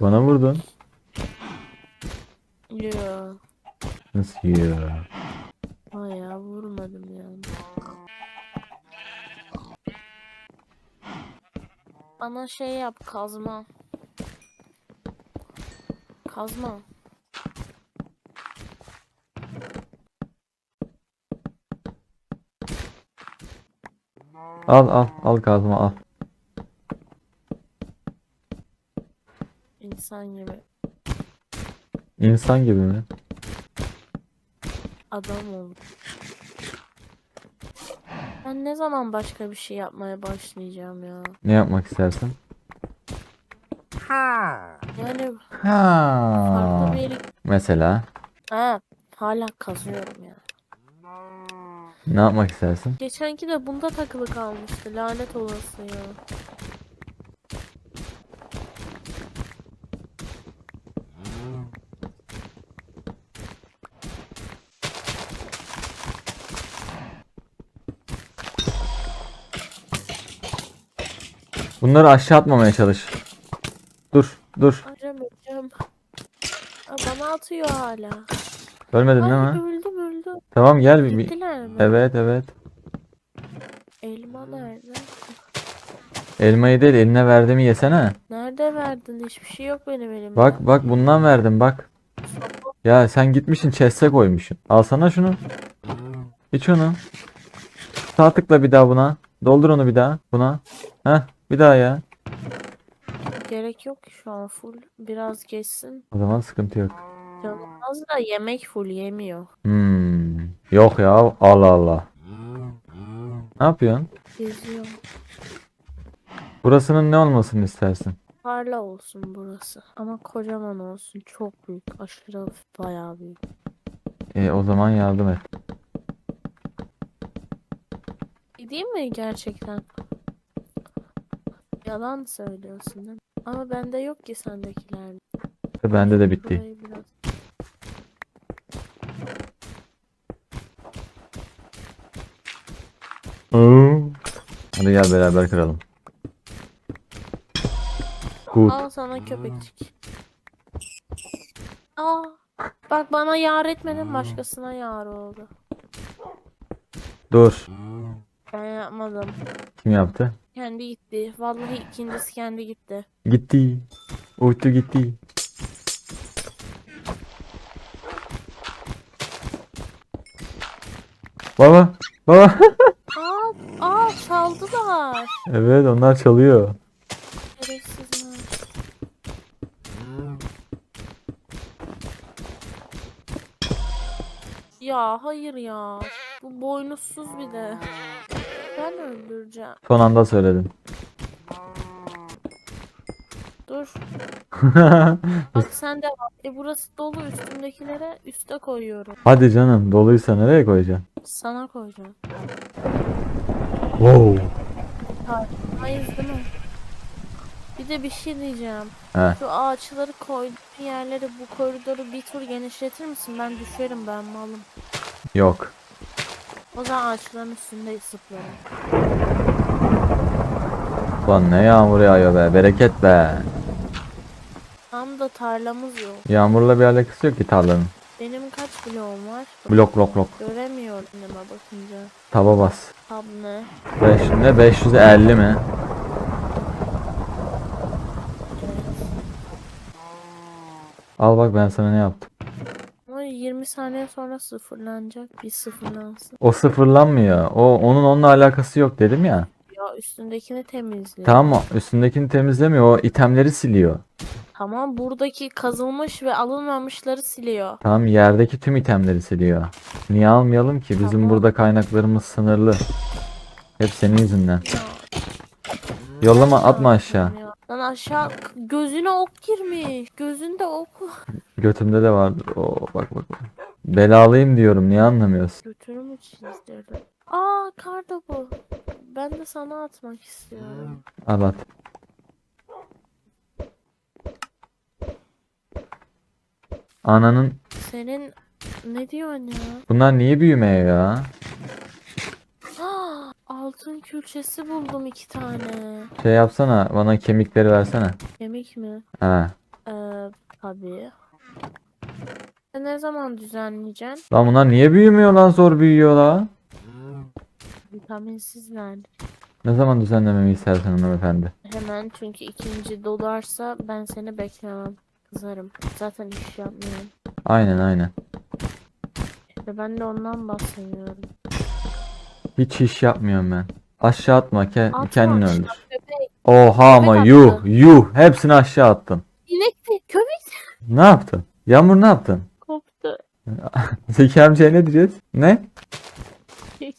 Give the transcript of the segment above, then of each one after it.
Bana vurdun. Yo. Nasıl ya? Bayağı vurmadım yani. Bana şey yap kazma. Kazma. Al al al kazma al. İnsan gibi. İnsan gibi mi? Adam ol. Ben ne zaman başka bir şey yapmaya başlayacağım ya? Ne yapmak istersin? Yani farklı Ha. bir yere... Mesela Ha, hala kazıyorum ya. ne yapmak istersin? Geçenki de bunda takılı kalmıştı. Lanet olası ya. Bunları aşağı atmamaya çalış. Dur dur. Hocam hocam. Aa, bana atıyor hala. Ölmedin Ay değil mi? öldüm öldüm. Tamam gel bir. bir- Gittiler mi? Evet evet. Elma nerede? Elmayı değil eline verdiğimi yesene. Nerede verdin? Hiçbir şey yok benim elimde. Bak bak bundan verdim bak. Ya sen gitmişsin chest'e koymuşsun. Alsana şunu. İç onu. Sağ tıkla bir daha buna. Doldur onu bir daha buna. Heh bir daha ya. Gerek yok ki şu an full. Biraz geçsin. O zaman sıkıntı yok. Canım az da yemek full yemiyor. Hmm. Yok ya Allah Allah. Ne yapıyorsun? Geziyor. Burasının ne olmasını istersin? Tarla olsun burası. Ama kocaman olsun. Çok büyük. Aşırı bayağı büyük. E, o zaman yardım et. Gideyim mi gerçekten? Yalan söylüyorsun değil mi? Ama bende yok ki sendekiler. Bende de bitti. Burayı biraz... Hadi gel beraber kıralım. Good. Al sana köpekçik. Aa, bak bana yar etmedin başkasına yar oldu. Dur. Ben yapmadım. Kim yaptı? Kendi gitti. Vallahi ikincisi kendi gitti. Gitti. Uçtu gitti. Baba. Baba. Aa, aa çaldılar. evet onlar çalıyor. Ya hayır ya. Bu boynuzsuz bir de. Öldüreceğim. Son anda söyledim. Dur. Bak sen de bak. E burası dolu üstündekilere üste koyuyorum. Hadi canım doluysa nereye koyacaksın? Sana koyacağım. Wow. Hayır değil mi? Bir de bir şey diyeceğim. He. Şu ağaçları koyduğun yerleri bu koridoru bir tur genişletir misin? Ben düşerim ben malım. Yok. O zaman ağaçların üstünde zıplarım. Lan ne yağmur yağıyor be. Bereket be. Tam da tarlamız yok. Yağmurla bir alakası yok ki tarlanın. Benim kaç bloğum var? Blok blok blok. Göremiyorum önüme bakınca. Taba bas. Tab ne? 5 ne 550 mi? Al bak ben sana ne yaptım. Ama 20 saniye sonra sıfırlanacak. Bir sıfırlansın. O sıfırlanmıyor. O onun onunla alakası yok dedim ya. Ya üstündekini temizliyor. Tamam? Üstündekini temizlemiyor. O itemleri siliyor. Tamam buradaki kazılmış ve alınmamışları siliyor. Tamam yerdeki tüm itemleri siliyor. Niye almayalım ki? Bizim Tamam. burada kaynaklarımız sınırlı. Hep senin yüzünden. Ya, Yollama atma aşağı. ya? Lan aşağı gözüne ok girmiş. Gözünde ok. Götümde de vardır. Oo bak bak. bak. Belalıyım diyorum. Niye anlamıyorsun? Götünü mü çizdirdin? Aa karda bu. Ben de sana atmak istiyorum. Al at. Ananın Senin ne diyorsun ya? bunlar niye büyümüyor ya? Altın külçesi buldum iki tane. Şey yapsana bana kemikleri versene. Kemik mi? Ha. Ee, Tabii. E ne zaman düzenleyeceksin? Lan bunlar niye büyümüyor lan zor büyüyor la? Vitaminsiz verdi. Ne zaman düzenlememi istersen hanımefendi? Hemen çünkü ikinci dolarsa ben seni beklemem. Kızarım. Zaten iş yapmıyorum. Aynen aynen. İşte ben de ondan bahsediyorum. Hiç iş yapmıyorum ben. Aşağı atma ke Atma kendini aşağı, öldür. Köpek. Oha ama Köpek yuh attı. yuh hepsini aşağı attın. İnek köpek Ne yaptın? Yağmur ne yaptın? koptu. Zeki amcaya ne diyeceğiz? Ne?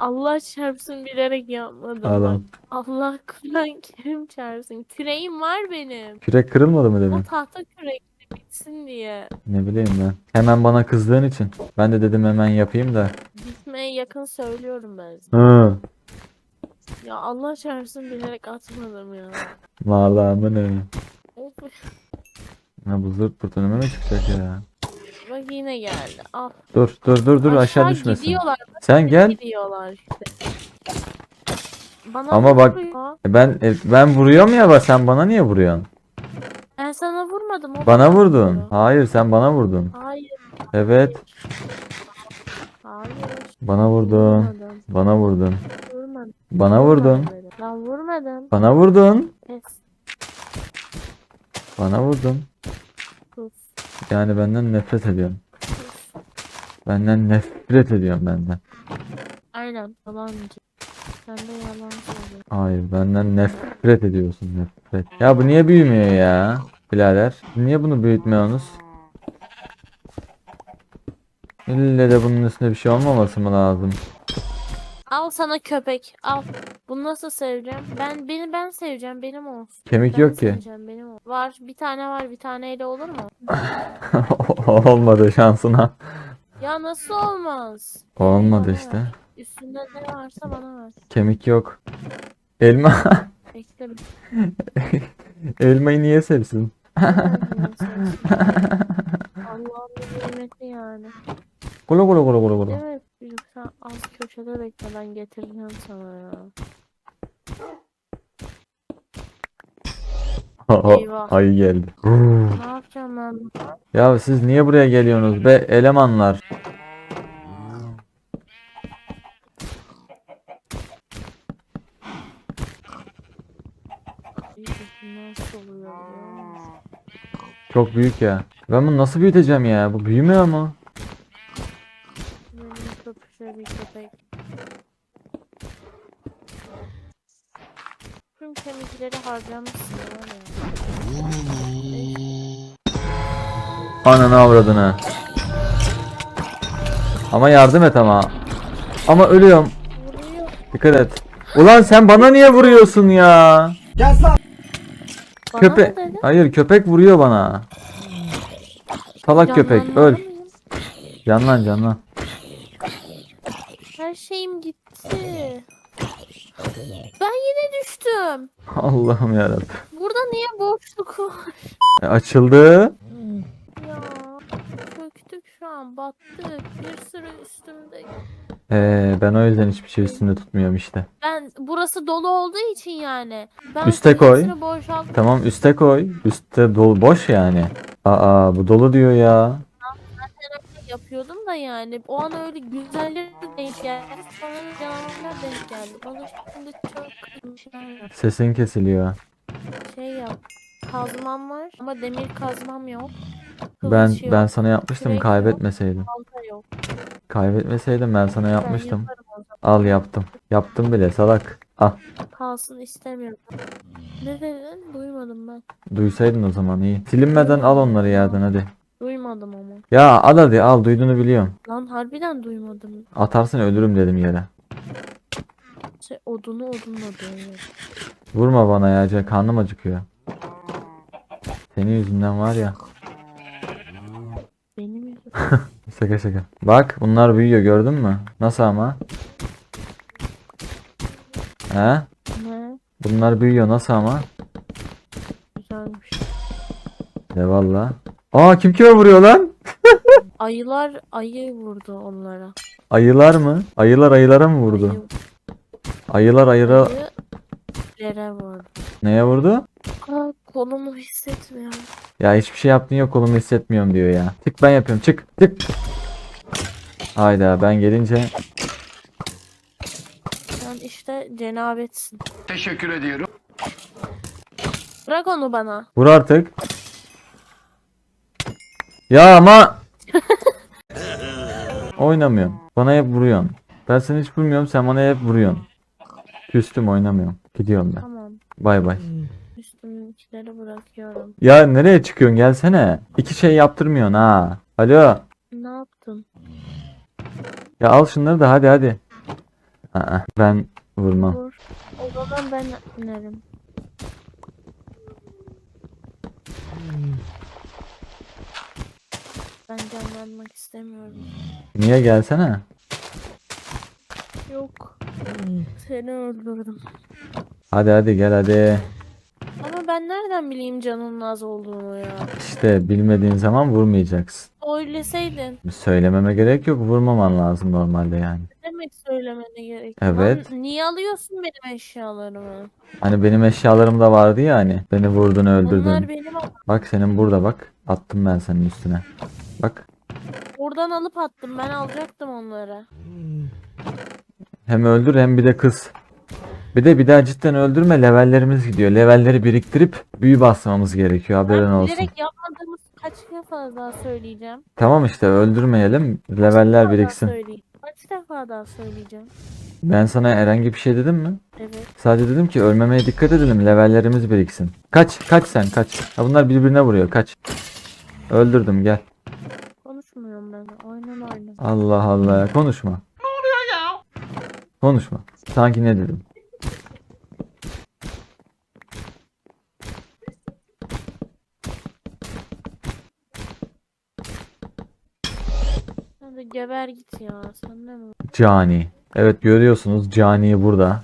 Allah çarpsın bilerek yapmadım. bak. Adam. Allah Kur'an kerim çarpsın. Küreğim var benim. Kürek kırılmadı mı O demin? tahta kürekli bitsin diye. Ne bileyim ben. Hemen bana kızdığın için. Ben de dedim hemen yapayım da. Bitmeye yakın söylüyorum ben sana. Hı. Ya Allah çarpsın bilerek atmadım ya. Vallahi mı ne? Of, Ha bu zırt pırt önüme mi çıkacak ya? bak yine geldi. Al. Dur dur dur dur aşağı düşmesin. gidiyorlar. Sen gel. Gidiyorlar işte. Bana Ama bak- vuruyor. E Ben e, ben vuruyorum ya bak sen bana niye vuruyorsun? Ben sana vurmadım. o Bana vurdun. vuruyor. Hayır sen bana vurdun. Hayır. Evet. Hayır. Bana vurdun. Vurmadım. Bana vurdun. Vurmadım. Bana vurdun. Vurmadım. Ben vurmadım. Bana vurdun. Pes. Bana vurdun. Sus. Yani benden nefret ediyorsun. Sus. Benden nefret ediyorum benden. Aynen. Yalancı. Sen de yalan söylüyorsun. Hayır benden nefret ediyorsun nefret. Ya bu niye büyümüyor ya? Birader. Niye bunu büyütmüyorsunuz? İlle de bunun üstünde bir şey olmaması mı lazım? Al sana köpek. Al. Bunu nasıl seveceğim? Ben beni ben seveceğim. Benim olsun. Kemik Ben yok ki. seveceğim, benim olsun. Var. Bir tane var. Bir taneyle olur mu? Olmadı şansına. Ya nasıl olmaz? Olmadı işte. Üstünde ne varsa bana ver. Kemik yok. Elma. Bekle. Elmayı niye sevsin? Allah'ın bir nimeti yani. Kulu kulu kulu kulu kulu. Evet. Sen az köşede bekle ben getireceğim sana ya. Eyvah. Ayı geldi. Ne yapacağım ben? Ya siz niye buraya geliyorsunuz be elemanlar? Nasıl oluyor biliyor musun? Çok büyük ya. Ben bunu nasıl büyüteceğim ya? Bu büyümüyor mu? Köpüşe bir köpek. Tüm kemikleri harcamışsın. Ananı avradını. Ama yardım et ama. Ama ölüyorum. Vuruyor. Dikkat et. Ulan sen bana niye vuruyorsun ya? Bana Köpek. mı dedin? Hayır köpek vuruyor bana. Salak köpek Canlanmalı öl. mıyım? Canlan canlan. Her şeyim gitti. Ben yine düştüm. Allah'ım yarabbim. Burada niye boşluk var? E, açıldı. Ya çöktük şu an battık. Bir sürü üstümde. Ee, ben o yüzden hiçbir şey üstünde tutmuyorum işte. Ben burası dolu olduğu için yani. Ben Üste koy. hepsini boşalttım. Tamam üste koy. Üste dolu boş yani. Aa bu dolu diyor ya. yapıyordum da yani. O an öyle güzelleri denk geldi. Sonra canavarlar denk geldi. Bana şimdi çok bir şeyler yap. Sesin kesiliyor. Şey yap. Kazmam var ama demir kazmam yok. Ben Kılıç yok. ben sana yapmıştım kürek yok. kaybetmeseydim. Balta yok. Kaybetmeseydim ben sana yapmıştım. yaparım o zaman. Al yaptım. Yaptım bile salak. Al. Kalsın istemiyorum. Ne dedin? Duymadım ben. Duysaydın o zaman iyi. Silinmeden al onları yerden hadi. Duymadım ama. Ya al hadi al duyduğunu biliyorum. Lan harbiden duymadım. Atarsın ölürüm dedim yere. Şey, odunu odunla duyuyor. Vurma bana ya Can, karnım acıkıyor. Senin yüzünden var ya. Benim yüzüm. Şaka şaka. Bak bunlar büyüyor gördün mü? Nasıl ama? He? ne? Bunlar büyüyor nasıl ama? Güzelmiş. De valla. Aa kim kime vuruyor lan? Ayılar ayı vurdu onlara. Ayılar mı? Ayılar ayılara mı vurdu? Ayı, Ayılar ayıra ayı Yere vurdu. Neye vurdu? Aa, kolumu hissetmiyorum. Ya hiçbir şey yaptın yok kolumu hissetmiyorum diyor ya. Çık ben yapıyorum çık çık. Hayda ben gelince Sen işte cenabetsin. Teşekkür ediyorum. Bırak onu bana. vur artık. Ya ama oynamıyorum. Bana hep vuruyorsun. Ben seni hiç vurmuyorum sen bana hep vuruyorsun. Küstüm oynamıyorum. Gidiyorum ben. Tamam. Bay bay. Üstümdekileri bırakıyorum. Ya nereye çıkıyorsun gelsene. İki şey yaptırmıyorsun ha. Alo. Ne yaptın? Ya al şunları da hadi hadi. Aa, ben vurmam. Vur. O zaman ben inerim. Ben canlanmak istemiyorum. Niye gelsene? Yok. Seni öldürdüm. Hadi hadi gel hadi. Ama ben nereden bileyim canının az olduğunu ya? İşte bilmediğin zaman vurmayacaksın. Oyleseydin. Söylememe gerek yok. Vurmaman lazım normalde yani. Ne demek söylemene gerek? Evet. Lan niye alıyorsun benim eşyalarımı? Hani benim eşyalarım da vardı ya hani. Beni vurdun öldürdün. Onlar benim ama Bak senin burada bak. Attım ben senin üstüne. Bak. oradan alıp attım. Ben alacaktım onları. Hem öldür hem bir de kız. Bir de bir daha cidden öldürme levellerimiz gidiyor. Levelleri biriktirip büyü basmamız gerekiyor haberin ben olsun. bilerek yapmadığımız kaç defa daha söyleyeceğim. Tamam işte öldürmeyelim. Leveller biriksin. Daha söyleyeyim. Kaç defa daha söyleyeceğim. Ben sana herhangi bir şey dedim mi? Evet. Sadece dedim ki ölmemeye dikkat edelim. Levellerimiz biriksin. Kaç, kaç sen kaç. Ha bunlar birbirine vuruyor. Kaç. Öldürdüm gel. Konuşmuyorum ben. Oynan oynan. Allah Allah. Konuşma. Ne oluyor ya? Konuşma. Sanki ne dedim? De geber git ya. Sen mi? Cani. Evet görüyorsunuz Cani burada.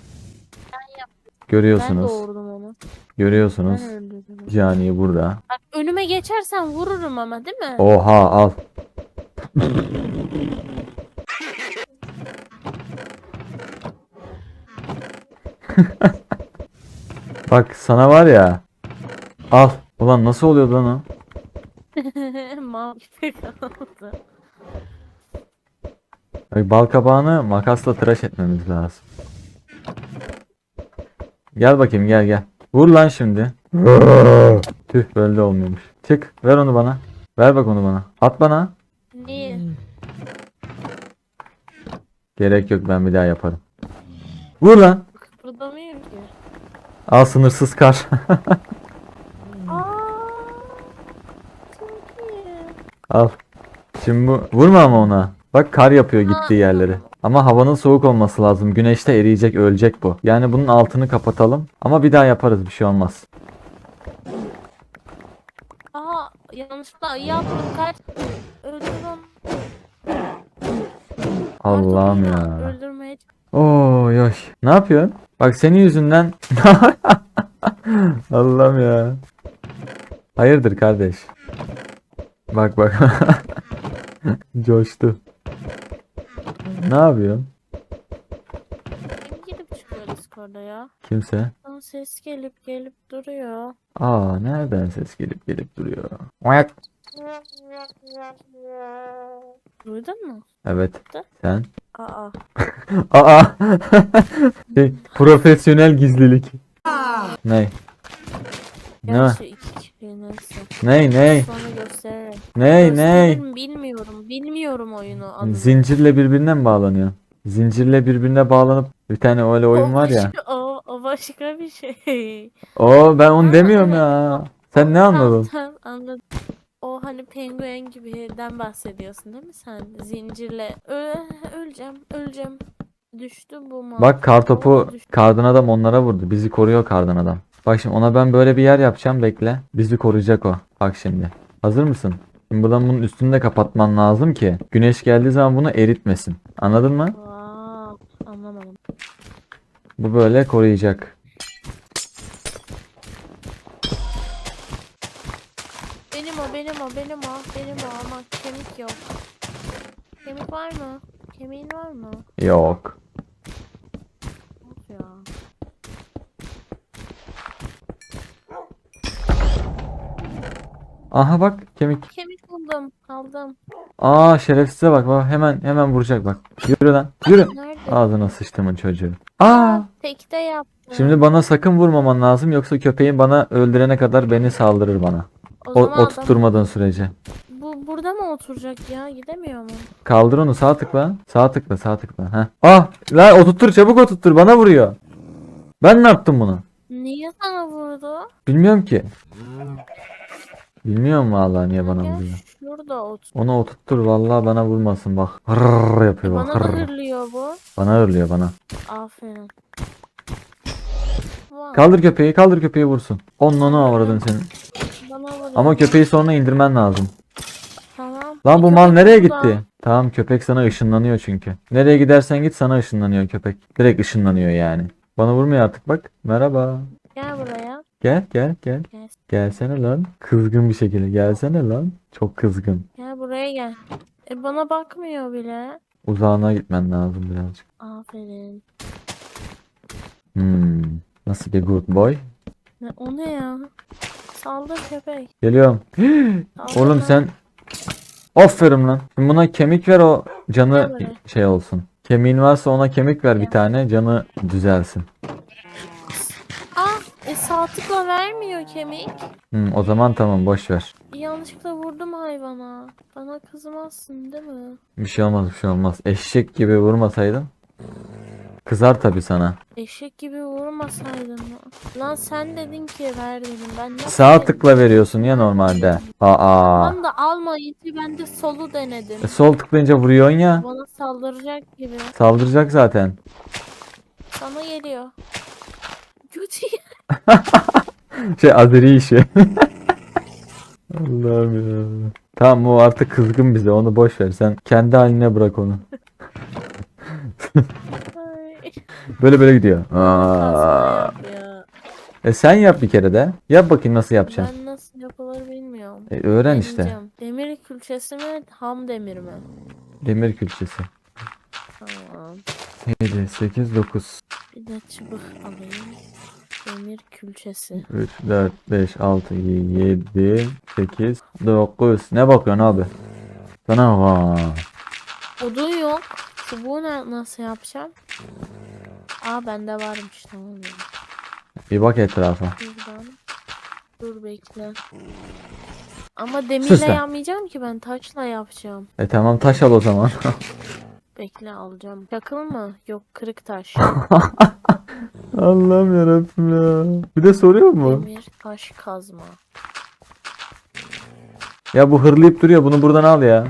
Ben Görüyorsunuz. doğurdum onu. Görüyorsunuz. Ben öldürdüm. Cani burada. Bak önüme geçersen vururum ama değil mi? Oha al. Bak sana var ya. Al. Ulan nasıl oluyor lan o? Mal gibi kaldı. Bal kabağını makasla tıraş etmemiz lazım. Gel bakayım gel gel. Vur lan şimdi. Tüh böyle olmuyormuş. Çık ver onu bana. Ver bak onu bana. At bana. Niye? Gerek yok ben bir daha yaparım. Vur lan. Kıpırdamıyor ki. Al sınırsız kar. Aa, çok iyi. Al. Şimdi bu vurma ama ona. Bak kar yapıyor gittiği yerleri. Ama havanın soğuk olması lazım. Güneşte eriyecek, ölecek bu. Yani bunun altını kapatalım. Ama bir daha yaparız bir şey olmaz. Aa, yanlışlıkla ayı yaptım. Kaç. Öldür onu. Allah'ım ya. Öldürmeye Oy oy. Ne yapıyorsun? Bak senin yüzünden. Allah'ım ya. Hayırdır kardeş? Bak bak. Coştu. Ne yapıyorsun? Kim gidip çıkıyor Discord'da ya? Kimse. Lan ses gelip gelip duruyor. Aa nereden ses gelip gelip duruyor? Oyak. Duydun mu? Evet. Sen. Aa. Aa. şey, profesyonel gizlilik. Ne? Ne? Gerçi iki neyse. Ney ney? Sonra gösteririm. Ney ney? Gösteririm, Bilmiyorum. Bilmiyorum oyunu adını. Zincirle birbirine mi bağlanıyor? Zincirle birbirine bağlanıp bir tane öyle oyun var ya. başka- O, o başka bir şey. Oo ben onu demiyorum ya. Sen ne anladın? Tamam, tamam, anladım. O hani penguen gibiden bahsediyorsun değil mi sen? Zincirle Ö öleceğim, öleceğim. Düştü bu mal. Bak kartopu Düştü. kardan adam onlara vurdu. Bizi koruyor kardan adam. Bak şimdi ona ben böyle bir yer yapacağım bekle. Bizi koruyacak o. Bak şimdi. Hazır mısın? Şimdi buradan bunun üstünü de kapatman lazım ki güneş geldiği zaman bunu eritmesin. Anladın mı? Wow, anlamadım. Bu böyle koruyacak. Benim o, benim o, benim o, benim o ama kemik yok. Kemik var mı? Kemiğin var mı? Yok. Yok ya. Aha bak kemik. Kemik buldum. Aldım. Aa şerefsize bak bak hemen hemen vuracak bak. Yürü lan yürü. Nerede? Ağzına sıçtımın çocuğu. Aa Tekte yaptım. şimdi bana sakın vurmaman lazım yoksa köpeğin bana öldürene kadar beni saldırır bana. o O, zaman adam oturtturmadığın sürece. bu burada mı oturacak ya? Gidemiyor mu? Kaldır onu sağ tıkla. Sağ tıkla sağ tıkla. Heh. Ah lan oturttur çabuk oturttur bana vuruyor. Ben ne yaptım bunu? Niye sana vurdu? Bilmiyorum ki. Bilmiyorum vallahi niye bana Gel vuruyor. şurada otur. Onu oturttur vallahi bana vurmasın bak. Hırrrr yapıyor bak. Bana da hırrrr. hırlıyor bu. Bana hırlıyor bana. Aferin. Vay, Kaldır köpeği kaldır köpeği vursun. Onun onu avradın senin. bana vuruyor. Ama köpeği sonra indirmen lazım. Tamam. Lan bu mal nereye gitti? Tamam köpek sana ışınlanıyor çünkü. Nereye gidersen git sana ışınlanıyor köpek. Direkt ışınlanıyor yani. Bana vurmuyor artık bak. Merhaba. Gel buraya. Gel gel gel. Gel. Gelsene lan. Kızgın bir şekilde. Gelsene lan. Çok kızgın. Gel buraya gel. E bana bakmıyor bile. Uzağına gitmen lazım birazcık. Aferin. Hmm. Nasıl bir good boy? Ne, o ne ya? Saldır köpek. Geliyorum. Saldır Oğlum lan. sen Aferin lan. Şimdi buna kemik ver o canı şey olsun. Kemiğin varsa ona kemik ver bir tane canı düzelsin. E sağ tıkla vermiyor kemik. Hmm, o zaman tamam boş ver. Yanlışlıkla vurdum hayvana. Bana kızmazsın değil mi? Bir şey olmaz bir şey olmaz. Eşek gibi vurmasaydın. Kızar tabi sana. Eşek gibi vurmasaydın mı? Lan sen dedin ki ver dedim. Ben nasıl Sağ tıkla veriyorsun ya normalde. Aa. Tamam da almayınca ben de solu denedim. E, sol tıklayınca vuruyorsun ya. Bana saldıracak gibi. Saldıracak zaten. Sana geliyor. Kötü Şey Azeri işi. Allah'ım ya. Tamam o artık kızgın bize onu boş ver. Sen kendi haline bırak onu. Böyle böyle gidiyor. Aa. ya. E sen yap bir kere de. Yap bakayım nasıl yapacaksın. Ben nasıl yapılır bilmiyorum. E, öğren işte. Deneyeceğim. Demir külçesi mi? Ham demir mi? Demir külçesi. Tamam. 7, 8, 9, Bir de çubuk alayım. Demir külçesi. 3, 4, 5, 6, 7, 8, 9. Ne bakıyorsun abi? Sana va. Odun yok. Çubuğu nasıl yapacağım? Aa bende varmış tamam. ya. Bir bak etrafa. Buradan. Dur bekle. Ama demirle sen. yapmayacağım ki ben taşla yapacağım. E tamam taş al o zaman. Bekle alacağım. Çakıl mı? Yok kırık taş. Allah'ım yarabbim ya. Bir de soruyor mu? Demir taş kazma. Ya bu hırlayıp duruyor. Bunu buradan al ya.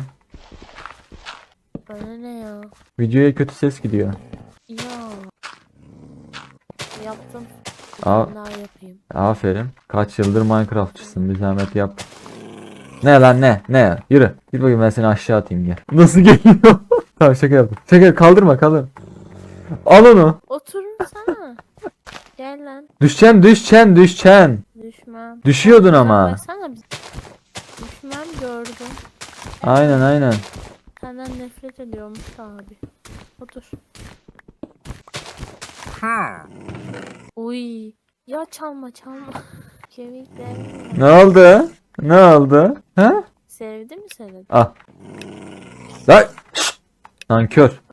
Bana ne ya? Videoya kötü ses gidiyor. Ya. Yaptım. Bir Aa. tane daha yapayım. Aferin. Kaç yıldır Minecraftçısın. Bir zahmet yap. Ne lan ne? Ne? Yürü. Git bakayım ben seni aşağı atayım gel. Nasıl geliyor? tamam şaka yaptım. Şaka kaldırma kaldır. Al onu. Otursana. Gel lan. Düşeceksin düşeceksin düşeceksin. Düşmem. Düşüyordun ama. Baksana biz. Düşmem gördüm. Aynen aynen. Senden nefret ediyormuş abi. Otur. Uy. Ya çalma çalma. Kemiklerim. Ne oldu? Ne oldu? Ha? Sevdi mi seni? Al. Lan. Nankör.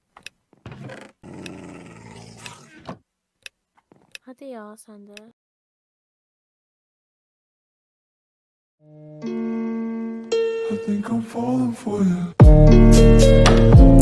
I think I'm falling for you.